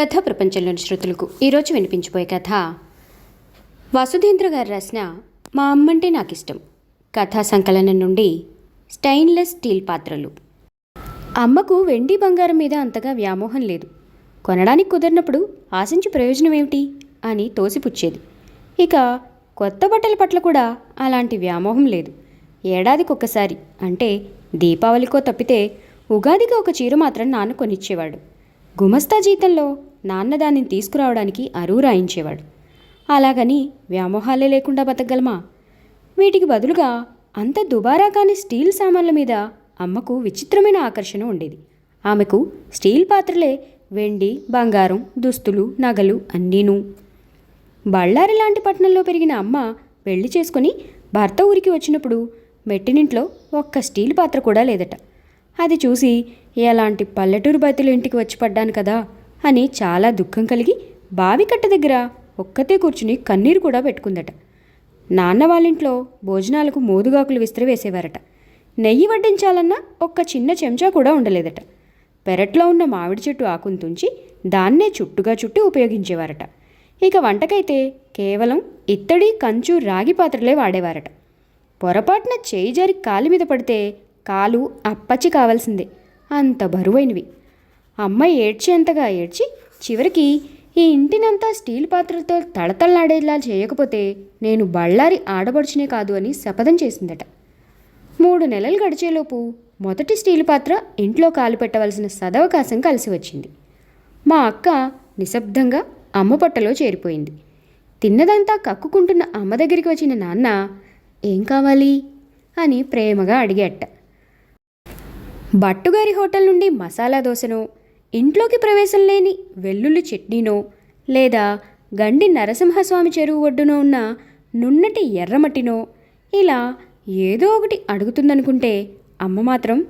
కథ ప్రపంచంలోని శ్రోతలకు ఈరోజు వినిపించబోయే కథ. వసుధేంద్ర గారు రాసిన మా అమ్మంటే నాకు ఇష్టం కథా సంకలనం నుండి స్టెయిన్లెస్ స్టీల్ పాత్రలు. అమ్మకు వెండి బంగారం మీద అంతగా వ్యామోహం లేదు. కొనడానికి కుదిరినప్పుడు ఆశించి ప్రయోజనం ఏమిటి? అని తోసిపుచ్చేది. ఇక కొత్త బట్టల పట్ల కూడా అలాంటి వ్యామోహం లేదు. ఏడాదికి అంటే దీపావళికో తప్పితే ఉగాదికి ఒక చీర మాత్రం నాన్న కొనిచ్చేవాడు. గుమస్తా జీతంలో నాన్న దానిని తీసుకురావడానికి అరువు రాయించేవాడు. అలాగని వ్యామోహాలే లేకుండా బతకగలమా? వీటికి బదులుగా అంత దుబారా కాని స్టీల్ సామాన్ల మీద అమ్మకు విచిత్రమైన ఆకర్షణ ఉండేది. ఆమెకు స్టీల్ పాత్రలే వెండి బంగారం దుస్తులు నగలు అన్నీను. బళ్ళారి లాంటి పట్టణంలో పెరిగిన అమ్మ పెళ్ళి చేసుకుని భర్త ఊరికి వచ్చినప్పుడు మెట్టినింట్లో ఒక్క స్టీల్ పాత్ర కూడా లేదట. అది చూసి ఎలాంటి పల్లెటూరు బతులు ఇంటికి వచ్చి పడ్డాను కదా! అని చాలా దుఃఖం కలిగి బావి కట్ట దగ్గర ఒక్కతే కూర్చుని కన్నీరు కూడా పెట్టుకుందట. నాన్న వాళ్ళింట్లో భోజనాలకు మోదుగాకులు విస్తరి వేసేవారట. నెయ్యి వడ్డించాలన్నా ఒక్క చిన్న చెంచా కూడా ఉండలేదట. పెరట్లో ఉన్న మామిడి చెట్టు ఆకును తుంచి దాన్నే చుట్టుగా చుట్టి ఉపయోగించేవారట. ఇక వంటకైతే కేవలం ఇత్తడి కంచు రాగి పాత్రలే వాడేవారట. పొరపాటున చేయి జారి కాలు మీద పడితే కాలు అప్పచ్చి కావాల్సిందే. అంత బరువైనవి. అమ్మ ఏడ్చేంతగా ఏడ్చి చివరికి ఈ ఇంటినంతా స్టీల్ పాత్రలతో తళతళలాడేలా చేయకపోతే నేను బళ్ళారి ఆడబడుచునే కాదు అని శపథం చేసిందట. మూడు నెలలు గడిచేలోపు మొదటి స్టీల్ పాత్ర ఇంట్లో కాలు పెట్టవలసిన సదవకాశం కలిసి వచ్చింది. మా అక్క నిశ్శబ్దంగా అమ్మ పట్టలో చేరిపోయింది. తిన్నదంతా కక్కుకుంటున్న అమ్మ దగ్గరికి వచ్చిన నాన్న ఏం కావాలి? అని ప్రేమగా అడిగేట బట్టుగారి హోటల్ నుండి మసాలా దోశను ఇంట్లోకి ప్రవేశం లేని వెల్లుల్లి చట్నీనో లేదా గండి నరసింహస్వామి చెరువు ఒడ్డున ఉన్న నున్నటి ఎర్రమట్టినో ఇలా ఏదో ఒకటి అడుగుతుందనుకుంటే అమ్మ మాత్రం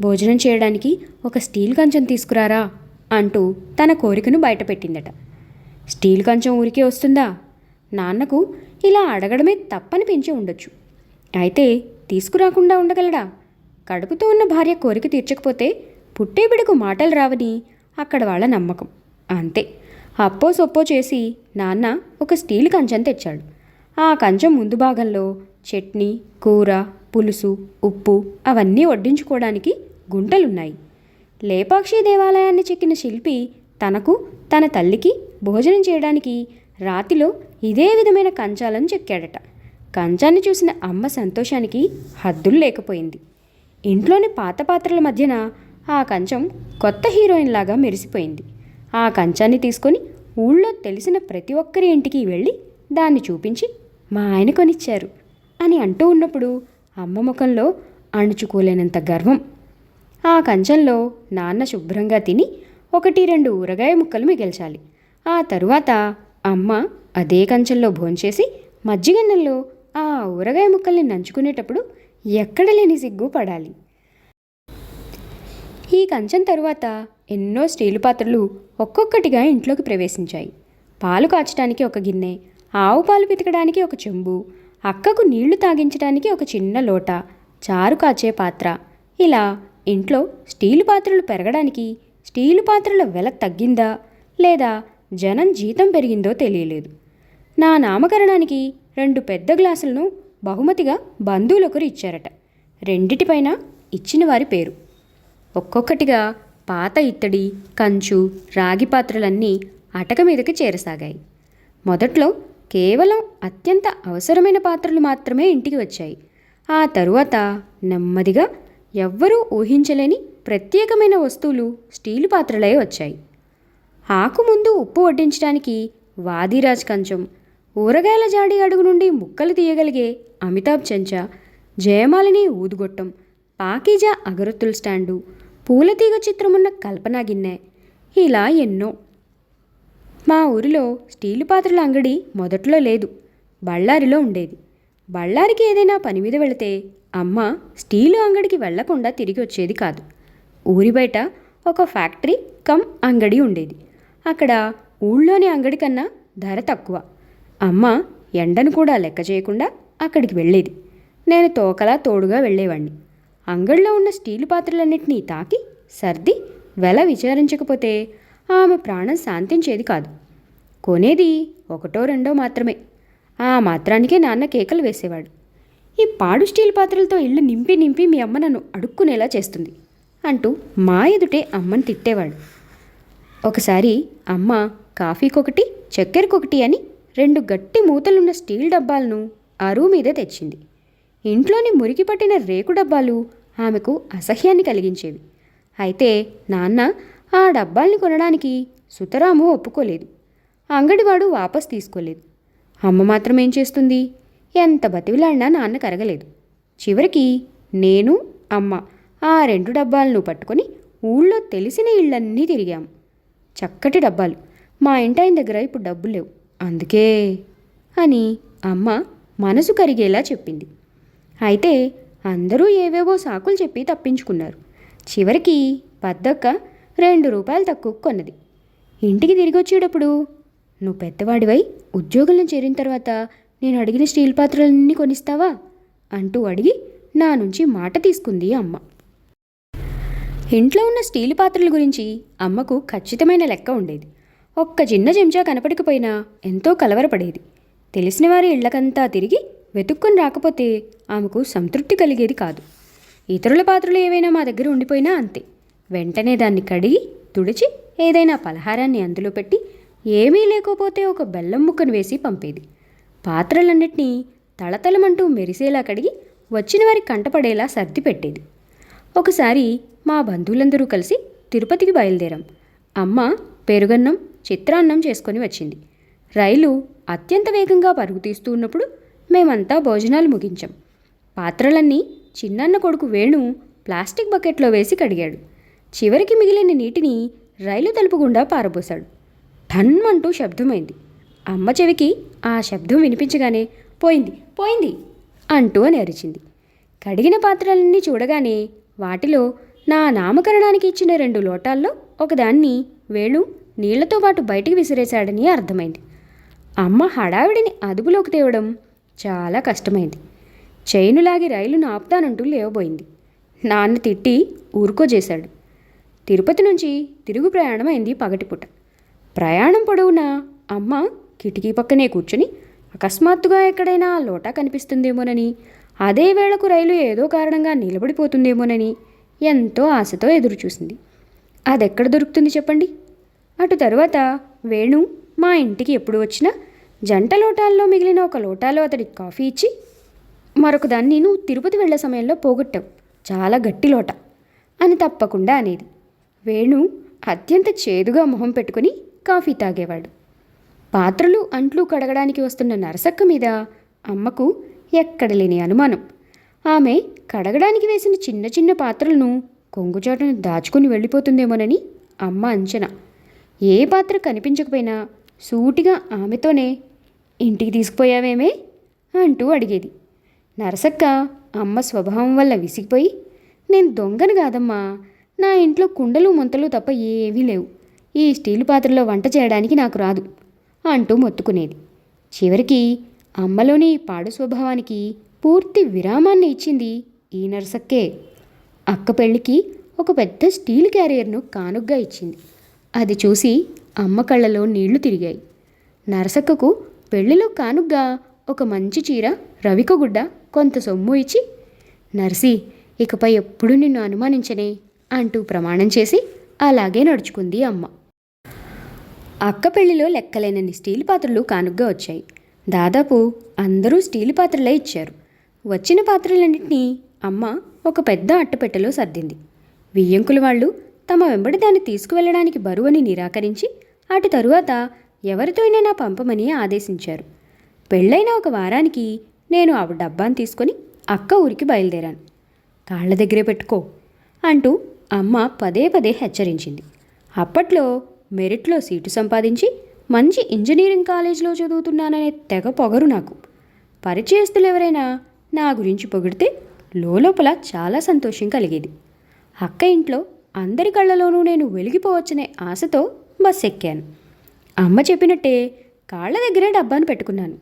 భోజనం చేయడానికి ఒక స్టీల్ కంచం తీసుకురారా అంటూ తన కోరికను బయటపెట్టిందట. స్టీల్ కంచం ఊరికే వస్తుందా? నాన్నకు ఇలా అడగడమే తప్పనిపించి ఉండొచ్చు. అయితే తీసుకురాకుండా ఉండగలడా? కడుపుతో ఉన్న భార్య కోరిక తీర్చకపోతే పుట్టే బిడకు మాటలు రావని అక్కడ వాళ్ళ నమ్మకం. అంతే. అప్పో సొప్పో చేసి నాన్న ఒక స్టీల్ కంచం తెచ్చాడు. ఆ కంచం ముందు భాగంలో చట్నీ కూర పులుసు ఉప్పు అవన్నీ వడ్డించుకోవడానికి గుంటలున్నాయి. లేపాక్షి దేవాలయాన్ని చెక్కిన శిల్పి తనకు తన తల్లికి భోజనం చేయడానికి రాతిలో ఇదే విధమైన కంచాలను చెక్కాడట. కంచాన్ని చూసిన అమ్మ సంతోషానికి హద్దులు లేకపోయింది. ఇంట్లోని పాత పాత్రల మధ్యన ఆ కంచం కొత్త హీరోయిన్ లాగా మెరిసిపోయింది. ఆ కంచాన్ని తీసుకొని ఊళ్ళో తెలిసిన ప్రతి ఒక్కరి ఇంటికి వెళ్ళి దాన్ని చూపించి మా ఆయన కొనిచ్చారు అని అంటూ ఉన్నప్పుడు అమ్మ ముఖంలో అణుచుకోలేనంత గర్వం. ఆ కంచంలో నాన్న శుభ్రంగా తిని ఒకటి రెండు ఊరగాయ ముక్కలు మిగిల్చాలి. ఆ తరువాత అమ్మ అదే కంచంలో భోంచేసి మజ్జిగన్నెల్లో ఆ ఊరగాయ ముక్కల్ని నంచుకునేటప్పుడు ఎక్కడ లేని సిగ్గు పడాలి. ఈ కంచం తరువాత ఎన్నో స్టీలు పాత్రలు ఒక్కొక్కటిగా ఇంట్లోకి ప్రవేశించాయి. పాలు కాచడానికి ఒక గిన్నె ఆవు పాలు పితకడానికి ఒక చెంబు అక్కకు నీళ్ళు తాగించడానికి ఒక చిన్న లోట చారు కాచే పాత్ర. ఇలా ఇంట్లో స్టీలు పాత్రలు పెరగడానికి స్టీలు పాత్రల వెల తగ్గిందా లేదా జనం జీతం పెరిగిందో తెలియలేదు. నా నామకరణానికి రెండు పెద్ద గ్లాసులను బహుమతిగా బంధువులొకరు ఇచ్చారట. రెండిటిపైన ఇచ్చిన వారి పేరు. ఒక్కొక్కటిగా పాత ఇత్తడి కంచు రాగి పాత్రలన్నీ అటక మీదకి చేరసాగాయి. మొదట్లో కేవలం అత్యంత అవసరమైన పాత్రలు మాత్రమే ఇంటికి వచ్చాయి. ఆ తరువాత నెమ్మదిగా ఎవ్వరూ ఊహించలేని ప్రత్యేకమైన వస్తువులు స్టీలు పాత్రలే వచ్చాయి. ఆకు ముందు ఉప్పు వడ్డించడానికి వాదిరాజ్ కంచం ఊరగాయల జాడి అడుగు నుండి ముక్కలు తీయగలిగే అమితాబ్ చెంచా జయమాలిని ఊదుగొట్టం పాకీజా అగరొత్తుల స్టాండు పూలతీగ చిత్రమున్న కల్పనా గిన్నె. ఇలా ఎన్నో. మా ఊరిలో స్టీలు పాత్రల అంగడి మొదట్లో లేదు. బళ్ళారిలో ఉండేది. బళ్ళారికి ఏదైనా పని మీద వెళితే అమ్మ స్టీలు అంగడికి వెళ్ళకుండా తిరిగి వచ్చేది కాదు. ఊరి బయట ఒక ఫ్యాక్టరీ కమ్ అంగడి ఉండేది. అక్కడ ఊళ్ళోని అంగడి కన్నా ధర తక్కువ. అమ్మ ఎండను కూడా లెక్క చేయకుండా అక్కడికి వెళ్ళేది. నేను తోకలా తోడుగా వెళ్ళేవాడిని అంగడిలో ఉన్న స్టీలు పాత్రలన్నింటినీ తాకి సర్ది వెల విచారించకపోతే ఆమె ప్రాణం శాంతించేది కాదు. కొనేది ఒకటో రెండో మాత్రమే. ఆ మాత్రానికే నాన్న కేకలు వేసేవాడు. ఈ పాడు స్టీల్ పాత్రలతో ఇల్లు నింపి నింపి మీ అమ్మ నన్ను అడుక్కునేలా చేస్తుంది అంటూ మా ఎదుటే అమ్మని తిట్టేవాడు. ఒకసారి అమ్మ కాఫీకొకటి చక్కెరకొకటి అని రెండు గట్టి మూతలున్న స్టీల్ డబ్బాలను అరువు మీదే తెచ్చింది. ఇంట్లోని మురికి పట్టిన రేకు డబ్బాలు ఆమెకు అసహ్యాన్ని కలిగించేవి. అయితే నాన్న ఆ డబ్బాల్ని కొనడానికి సుతరాము ఒప్పుకోలేదు. అంగడివాడు వాపస్ తీసుకోలేదు. అమ్మ మాత్రం ఏం చేస్తుంది? ఎంత బతివిలాడినా నాన్న కరగలేదు. చివరికి నేను అమ్మ ఆ రెండు డబ్బాలను పట్టుకొని ఊళ్ళో తెలిసిన ఇళ్ళన్నీ తిరిగాం. చక్కటి డబ్బాలు. మా ఇంటాయన దగ్గర ఇప్పుడు డబ్బులు లేవు. అందుకే అని అమ్మ మనసు కరిగేలా చెప్పింది. అయితే అందరూ ఏవేవో సాకులు చెప్పి తప్పించుకున్నారు. చివరికి పద్దక్క రెండు రూపాయలు తక్కువ కొన్నది. ఇంటికి తిరిగి వచ్చేటప్పుడు నువ్వు పెద్దవాడివై ఉద్యోగంలో చేరిన తర్వాత నేను అడిగిన స్టీల్ పాత్రలన్నీ కొనిస్తావా? అంటూ అడిగి నా నుంచి మాట తీసుకుంది అమ్మ. ఇంట్లో ఉన్న స్టీల్ పాత్రల గురించి అమ్మకు ఖచ్చితమైన లెక్క ఉండేది. ఒక్క చిన్న చెంచా కనపడకపోయినా ఎంతో కలవరపడేది. తెలిసిన వారి ఇళ్ళకంతా తిరిగి వెతుక్కొని రాకపోతే ఆమెకు సంతృప్తి కలిగేది కాదు. ఇతరుల పాత్రలు ఏవైనా మా దగ్గర ఉండిపోయినా అంతే. వెంటనే దాన్ని కడిగి తుడిచి ఏదైనా పలహారాన్ని అందులో పెట్టి ఏమీ లేకపోతే ఒక బెల్లం ముక్కను వేసి పంపేది. పాత్రలన్నిటినీ తళతళమంటూ మెరిసేలా కడిగి వచ్చిన వారి కంటపడేలా సర్ది పెట్టేది. ఒకసారి మా బంధువులందరూ కలిసి తిరుపతికి బయలుదేరాం. అమ్మ పెరుగన్నం చిత్రాన్నం చేసుకొని వచ్చింది. రైలు అత్యంత వేగంగా పరుగు తీస్తూ ఉన్నప్పుడు మేమంతా భోజనాలు ముగించాం. పాత్రలన్నీ చిన్నన్న కొడుకు వేణు ప్లాస్టిక్ బకెట్లో వేసి కడిగాడు. చివరికి మిగిలిన నీటిని రైలు తలుపు గుండా పారబోశాడు. ఠన్మంటూ శబ్దమైంది. అమ్మ చెవికి ఆ శబ్దం వినిపించగానే పోయింది పోయింది అంటూ అని అరిచింది. కడిగిన పాత్రలన్నీ చూడగానే వాటిలో నా నామకరణానికి ఇచ్చిన రెండు లోటాల్లో ఒకదాన్ని వేణు నీళ్ళతో పాటు బయటికి విసిరేశాడని అర్థమైంది. అమ్మ హడావిడిని అదుపులోకి తేవడం చాలా కష్టమైంది. చైనులాగి రైలును ఆపుతానంటూ లేవబోయింది. నాన్న తిట్టి ఊరుకోజేశాడు తిరుపతి నుంచి తిరుగు ప్రయాణమైంది పగటిపూట. ప్రయాణం పొడవునా? అమ్మ! కిటికీ పక్కనే కూర్చుని అకస్మాత్తుగా ఎక్కడైనా లోటా కనిపిస్తుందేమోనని అదే వేళకు రైలు ఏదో కారణంగా నిలబడిపోతుందేమోనని ఎంతో ఆశతో ఎదురుచూసింది. అదెక్కడ దొరుకుతుంది చెప్పండి? అటు తర్వాత వేణు మా ఇంటికి ఎప్పుడు వచ్చినా జంట లోటాల్లో మిగిలిన ఒక లోటాలో అతడికి కాఫీ ఇచ్చి మరొక దాన్ని నువ్వు తిరుపతి వెళ్ళే సమయంలో పోగొట్టావు. చాలా గట్టి లోట అని తప్పకుండా అనేది. వేణు అత్యంత చేదుగా మొహం పెట్టుకుని కాఫీ తాగేవాడు. పాత్రలు అంట్లు కడగడానికి వస్తున్న నరసక్క మీద అమ్మకు ఎక్కడ లేని అనుమానం. ఆమె కడగడానికి వేసిన చిన్న చిన్న పాత్రలను కొంగుచోటను దాచుకుని వెళ్ళిపోతుందేమోనని అమ్మ అంచనా. ఏ పాత్ర కనిపించకపోయినా సూటిగా ఆమెతోనే ఇంటికి తీసుకుపోయావేమే? అంటూ అడిగేది. నరసక్క అమ్మ స్వభావం వల్ల విసిగిపోయి నేను దొంగను కాదమ్మా. నా ఇంట్లో కుండలు ముంతలు తప్ప ఏవీ లేవు. ఈ స్టీలు పాత్రలో వంట చేయడానికి నాకు రాదు అంటూ మొత్తుకునేది. చివరికి అమ్మలోని పాడు స్వభావానికి పూర్తి విరామాన్ని ఇచ్చింది ఈ నరసక్కే. అక్క పెళ్ళికి ఒక పెద్ద స్టీల్ క్యారియర్ను కానుగ్గా ఇచ్చింది. అది చూసి అమ్మ కళ్ళలో నీళ్ళు తిరిగాయి. నరసక్కకు పెళ్ళిలో కానుగ్గా ఒక మంచి చీర రవికగుడ్డ కొంత సొమ్ము ఇచ్చి నర్సి ఇకపై ఎప్పుడు నిన్ను అనుమానించనే అంటూ ప్రమాణం చేసి అలాగే నడుచుకుంది అమ్మ. అక్క పెళ్ళిలో లెక్కలేనన్ని స్టీల్ పాత్రలు కానుగ్గా వచ్చాయి. దాదాపు అందరూ స్టీల్ పాత్రలే ఇచ్చారు. వచ్చిన పాత్రలన్నింటినీ అమ్మ ఒక పెద్ద అట్టపెట్టెలో సర్దింది. వియ్యంకుల వాళ్ళు తమ వెంబడి దాన్ని తీసుకువెళ్ళడానికి బరువని నిరాకరించి అటు తరువాత ఎవరితో అయినా పంపమని ఆదేశించారు. పెళ్ళైన ఒక వారానికి నేను ఆ డబ్బాను తీసుకొని అక్క ఊరికి బయలుదేరాను. కాళ్ళ దగ్గరే పెట్టుకో అంటూ అమ్మ పదే పదే హెచ్చరించింది. అప్పట్లో మెరిట్లో సీటు సంపాదించి మంచి ఇంజనీరింగ్ కాలేజీలో చదువుతున్నాననే తెగ పొగరు నాకు. పరిచయస్తులు ఎవరైనా నా గురించి పొగిడితే లోపల చాలా సంతోషం కలిగేది. అక్క ఇంట్లో అందరి కళ్ళలోనూ నేను వెలిగిపోవచ్చనే ఆశతో బస్ ఎక్కాను అమ్మ చెప్పినట్టే కాళ్ళ దగ్గరే డబ్బాను పెట్టుకున్నాను.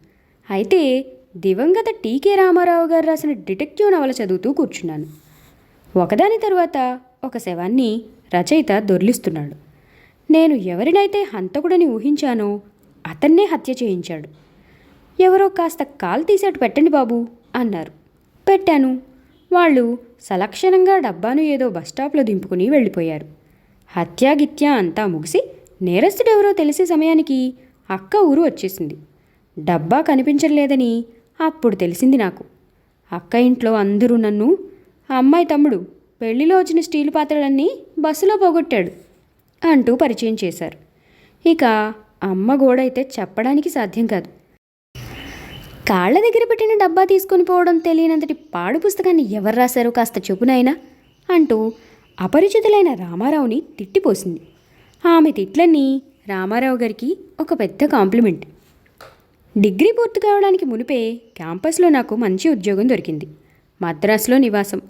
అయితే దివంగత టీకే రామారావు గారు రాసిన డిటెక్టివ్ నవల చదువుతూ కూర్చున్నాను. ఒకదాని తరువాత ఒక శవాన్ని రచయిత దొర్లిస్తున్నాడు. నేను ఎవరినైతే హంతకుడని ఊహించానో అతన్నే హత్య చేయించాడు. ఎవరో కాస్త కాలు తీసేటు పెట్టండి బాబు అన్నారు. పెట్టాను. వాళ్ళు సలక్షణంగా డబ్బాను ఏదో బస్టాప్లో దింపుకుని వెళ్ళిపోయారు. హత్యాగిత్య అంతా ముగిసి నేరస్తుడెవరో తెలిసే సమయానికి అక్క ఊరు వచ్చేసింది. డబ్బా కనిపించలేదని అప్పుడు తెలిసింది నాకు. అక్క ఇంట్లో అందరూ నన్ను "ఆ అమ్మాయి తమ్ముడు పెళ్ళిలో వచ్చిన స్టీల్ పాత్రలన్నీ బస్సులో పోగొట్టాడు అంటూ పరిచయం చేశారు. ఇక అమ్మ గోడైతే చెప్పడానికి సాధ్యం కాదు. కాళ్ళ దగ్గర పెట్టిన డబ్బా తీసుకొని పోవడం తెలియనంతటి పాడు పుస్తకాన్ని ఎవరు రాశారో కాస్త చెప్పునైనా అంటూ అపరిచితులైన రామారావుని తిట్టిపోసింది. ఆమె తిట్లన్నీ రామారావు గారికి ఒక పెద్ద కాంప్లిమెంట్. డిగ్రీ పూర్తి కావడానికి మునిపే క్యాంపస్లో నాకు మంచి ఉద్యోగం దొరికింది. మద్రాసులో నివాసం.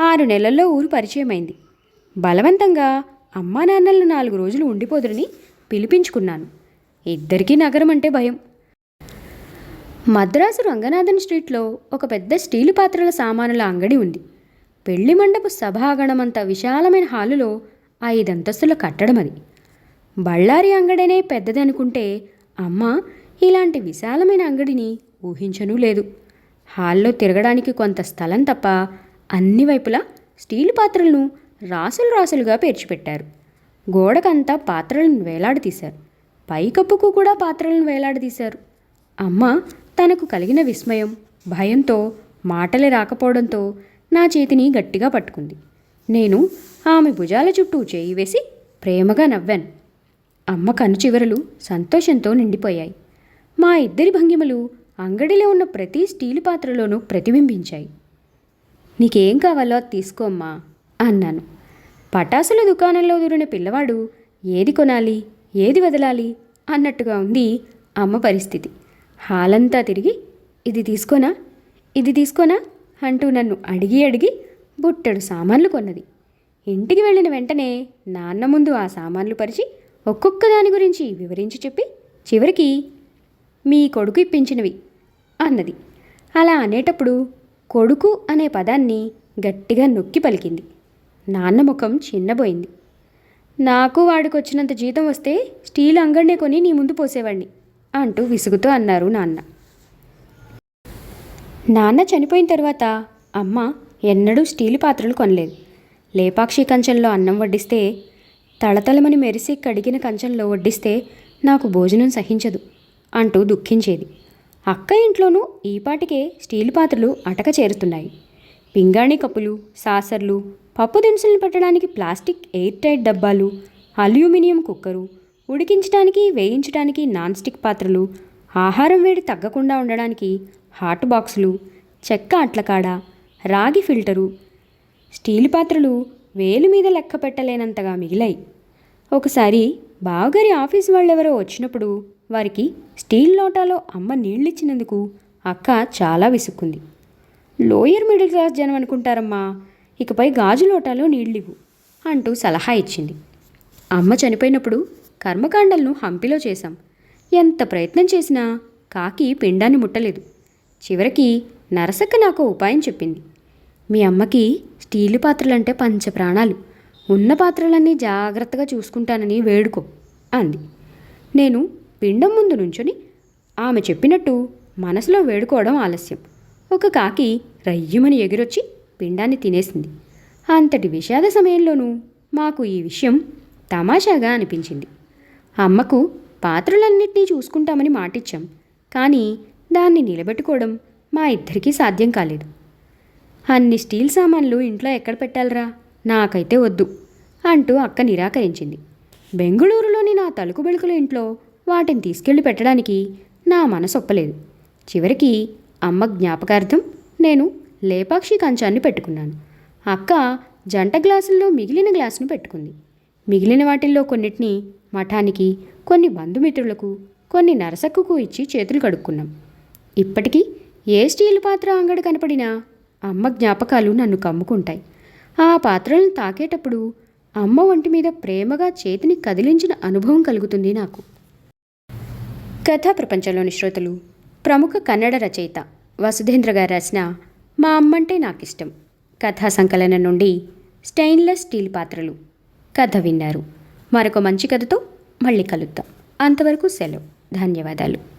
ఆరు నెలల్లో ఊరు పరిచయమైంది. బలవంతంగా అమ్మా నాన్నలను నాలుగు రోజులు ఉండిపోదురని పిలిపించుకున్నాను. ఇద్దరికీ నగరం అంటే భయం. మద్రాసు రంగనాథన్ స్ట్రీట్లో ఒక పెద్ద స్టీలు పాత్రల సామానుల అంగడి ఉంది. పెళ్ళి మండపు సభాగణమంత విశాలమైన హాలులో ఐదంతస్తుల కట్టడం అది. బళ్ళారి అంగడనే పెద్దదనుకుంటే అమ్మ ఇలాంటి విశాలమైన అంగడిని ఊహించనూ లేదు. హాల్లో తిరగడానికి కొంత స్థలం తప్ప అన్ని వైపులా స్టీల్ పాత్రలను రాసులు రాసులుగా పేర్చిపెట్టారు. గోడకంతా పాత్రలను వేలాడదీశారు. పైకప్పుకు కూడా పాత్రలను వేలాడదీశారు. అమ్మ తనకు కలిగిన విస్మయం భయంతో మాటలే రాకపోవడంతో నా చేతిని గట్టిగా పట్టుకుంది. నేను ఆమె భుజాల చుట్టూ చేయి వేసి ప్రేమగా నవ్వాను. అమ్మ కను చివరలు సంతోషంతో నిండిపోయాయి. మా ఇద్దరి భంగిమలు అంగడిలో ఉన్న ప్రతి స్టీలు పాత్రలోనూ ప్రతిబింబించాయి. నీకేం కావాలో అది తీసుకో అమ్మా అన్నాను. పటాసుల దుకాణంలో దూరిన పిల్లవాడు ఏది కొనాలి? ఏది వదలాలి? అన్నట్టుగా ఉంది అమ్మ పరిస్థితి. హాలంతా తిరిగి ఇది తీసుకోనా? ఇది తీసుకోనా? అంటూ నన్ను అడిగి అడిగి బుట్టెడు సామాన్లు కొన్నది. ఇంటికి వెళ్ళిన వెంటనే నాన్న ముందు ఆ సామాన్లు పరిచి ఒక్కొక్క దాని గురించి వివరించి చెప్పి చివరికి మీ కొడుకు ఇప్పించినవి అన్నది. అలా అనేటప్పుడు కొడుకు అనే పదాన్ని గట్టిగా నొక్కి పలికింది. నాన్న ముఖం చిన్నబోయింది. నాకు వాడికి వచ్చినంత జీతం వస్తే స్టీల్ అంగడినే కొని నీ ముందు పోసేవాడిని అంటూ విసుగుతూ అన్నారు నాన్న. నాన్న చనిపోయిన తర్వాత అమ్మ ఎన్నడూ స్టీల్ పాత్రలు కొనలేదు. లేపాక్షి కంచంలో అన్నం వడ్డిస్తే తళతళమని మెరిసి కడిగిన కంచంలో వడ్డిస్తే నాకు భోజనం సహించదు అంటూ దుఃఖించేది. అక్క ఇంట్లోనూ ఈపాటికే స్టీల్ పాత్రలు అటక చేరుతున్నాయి. పింగాణి కప్పులు సాసర్లు పప్పు దినుసులను పెట్టడానికి ప్లాస్టిక్ ఎయిర్ టైట్ డబ్బాలు అల్యూమినియం కుక్కరు ఉడికించడానికి వేయించడానికి నాన్ స్టిక్ పాత్రలు ఆహారం వేడి తగ్గకుండా ఉండడానికి హాట్ బాక్సులు చెక్క అట్లకాడ రాగి ఫిల్టరు స్టీల్ పాత్రలు వేలు మీద లెక్క పెట్టలేనంతగా మిగిలాయి. ఒకసారి బావగారి ఆఫీస్ వాళ్ళెవరో వచ్చినప్పుడు వారికి స్టీల్ లోటాలో అమ్మ నీళ్ళిచ్చినందుకు అక్క చాలా విసుక్కుంది. లోయర్ మిడిల్ క్లాస్ జనం అనుకుంటారమ్మా ఇకపై గాజు లోటాలో నీళ్ళివ్వు అంటూ సలహా ఇచ్చింది. అమ్మ చనిపోయినప్పుడు కర్మకాండలను హంపిలో చేశాం. ఎంత ప్రయత్నం చేసినా కాకి పిండాన్ని ముట్టలేదు. చివరికి నరసక్క నాకు ఉపాయం చెప్పింది. మీ అమ్మకి స్టీలు పాత్రలంటే పంచప్రాణాలు. ఉన్న పాత్రలన్నీ జాగ్రత్తగా చూసుకుంటానని వేడుకో అంది. నేను పిండం ముందు నుంచొని ఆమె చెప్పినట్టు మనసులో వేడుకోవడం ఆలస్యం. ఒక కాకి రయ్యమని ఎగిరొచ్చి పిండాన్ని తినేసింది. అంతటి విషాద సమయంలోనూ మాకు ఈ విషయం తమాషాగా అనిపించింది. అమ్మకు పాత్రలన్నింటినీ చూసుకుంటామని మాటిచ్చాం. కానీ దాన్ని నిలబెట్టుకోవడం మా ఇద్దరికీ సాధ్యం కాలేదు. అన్ని స్టీల్ సామాన్లు ఇంట్లో ఎక్కడ పెట్టాలరా? నాకైతే వద్దు అంటూ అక్క నిరాకరించింది. బెంగుళూరులోని నా తలుకు బెళుకుల ఇంట్లో వాటిని తీసుకెళ్ళి పెట్టడానికి నా మనసు ఒప్పలేదు. చివరికి అమ్మ జ్ఞాపకార్థం నేను లేపాక్షి కంచాన్ని పెట్టుకున్నాను. అక్క జంట గ్లాసుల్లో మిగిలిన గ్లాసును పెట్టుకుంది. మిగిలిన వాటిల్లో కొన్నిటిని మఠానికి కొన్ని బంధుమిత్రులకు కొన్ని నరసక్కుకు ఇచ్చి చేతులు కడుక్కున్నాం. ఇప్పటికీ ఏ స్టీల్ పాత్ర అంగడి కనపడినా అమ్మ జ్ఞాపకాలు నన్ను కమ్ముకుంటాయి. ఆ పాత్రలను తాకేటప్పుడు అమ్మ వంటి మీద ప్రేమగా చేతిని కదిలించిన అనుభవం కలుగుతుంది నాకు. కథా ప్రపంచంలోని శ్రోతలు ప్రముఖ కన్నడ రచయిత వసుధేంద్ర గారు రాసిన మా అమ్మంటే నాకిష్టం కథా సంకలనం నుండి స్టెయిన్లెస్ స్టీల్ పాత్రలు కథ విన్నారు. మరొక మంచి కథతో మళ్ళీ కలుద్దాం. అంతవరకు సెలవు. ధన్యవాదాలు.